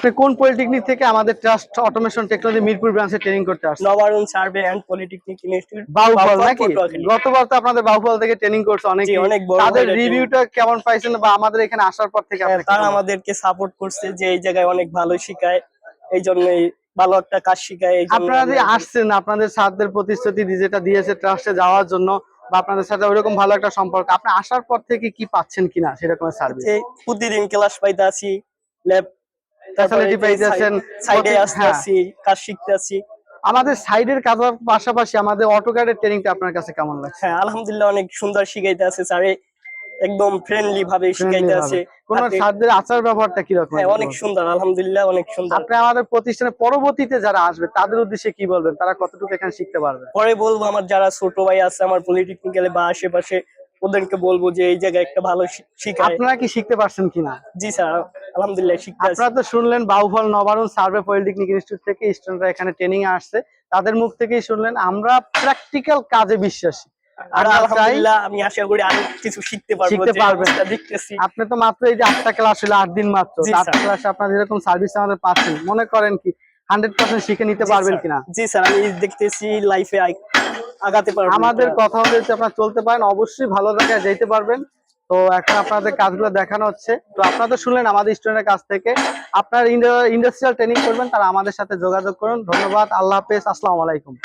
আপনি কোন পলিটেকনিক থেকে আমাদের ট্রাস্ট অটোমেশন টেকনোলজি মিরপুর ব্রাঞ্চে ট্রেনিং করতে আসছেন? Nabarun survey and polytechnic institute Bauphal নাকি? গতবার তো আপনাদের বাহুফল থেকে ট্রেনিং করছে অনেকে অনেক তাদের রিভিউটা কেমন পাইছেন বা আমাদের এখানে আসার পর থেকে আপনি তারা আমাদেরকে সাপোর্ট করছে যে এই জায়গায় অনেক ভালো শিখায় এই জন্যই ভালো একটা কাজ শিখায় আপনারা যে আসছেন আপনাদের স্যারদের প্রতিশ্রুতি যেটা দিয়েছে ট্রাস্টে যাওয়ার জন্য বা আপনাদের সাথে ওইরকম ভালো একটা সম্পর্ক আপনি আসার পর থেকে কি পাচ্ছেন কিনা সেরকম সার্ভিস প্রতিদিন ক্লাস পাইতে আসি ল্যাব Facility পাইতেছেন, সাইডে প্রতি- আসতে হ্যাঁ। আসি কাজ শিখতে আসি। আমাদের সাইডের কাজের পাশাপাশি আমাদের অটোক্যাডের ট্রেনিংটা আপনার কাছে কেমন লাগছে? হ্যাঁ আলহামদুলিল্লাহ অনেক সুন্দর শিখাইতে আছে স্যারে একদম ফ্রেন্ডলি ভাবে শিখাইতে আছে। কোন স্যারদের আচার ব্যবহারটা কি রকম হ্যাঁ অনেক সুন্দর আলহামদুলিল্লাহ অনেক সুন্দর। আপনি আমাদের প্রতিষ্ঠানে পরবর্তীতে যারা আসবে তাদের উদ্দেশ্যে কি বলবেন? তারা কতটুকু এখানে শিখতে পারবে? পরে বলব আমার যারা ছোট ভাই আছে আমার পলিটেকনিক্যালে বা আশেপাশে ওদেরকে বলব যে এই জায়গায় একটা ভালো শি- শিখায়। আপনারা কি শিখতে পারছেন কিনা? জি স্যার আলহামদুলিল্লাহ শিখতে আপনারা তো শুনলেন Bauphal Nabarun survey polytechnic institute থেকে স্টুডেন্টরা এখানে ট্রেনিং এ আসছে। তাদের মুখ থেকেই শুনলেন আমরা প্র্যাকটিক্যাল কাজে বিশ্বাসী। আমি আশা করি আরও কিছু শিখতে পারব শিখতে পারবেন। আপনি তো মাত্র এই যে আটটা ক্লাস হলো আট দিন মাত্র। জি, আটটা ক্লাসে আপনার যেরকম সার্ভিস আমাদের পাচ্ছেন মনে করেন কি হান্ড্রেড পার্সেন্ট শিখে নিতে পারবেন কিনা? জি স্যার আমি দেখতেছি লাইফে আগাতে পারবেন। আমাদের কথা হলে যদি আপনারা চলতে পারেন, অবশ্যই ভালো জায়গায় যেতে পারবেন। তো এখন আপনাদের কাজগুলো দেখানো হচ্ছে। তো আপনারা তো শুনলেন আমাদের স্টুডেন্টের কাছ থেকে। আপনার ইন্ডাস্ট্রিয়াল ট্রেনিং করবেন, তারা আমাদের সাথে যোগাযোগ করুন। ধন্যবাদ, আল্লাহ হাফেজ, আসসালামু আলাইকুম।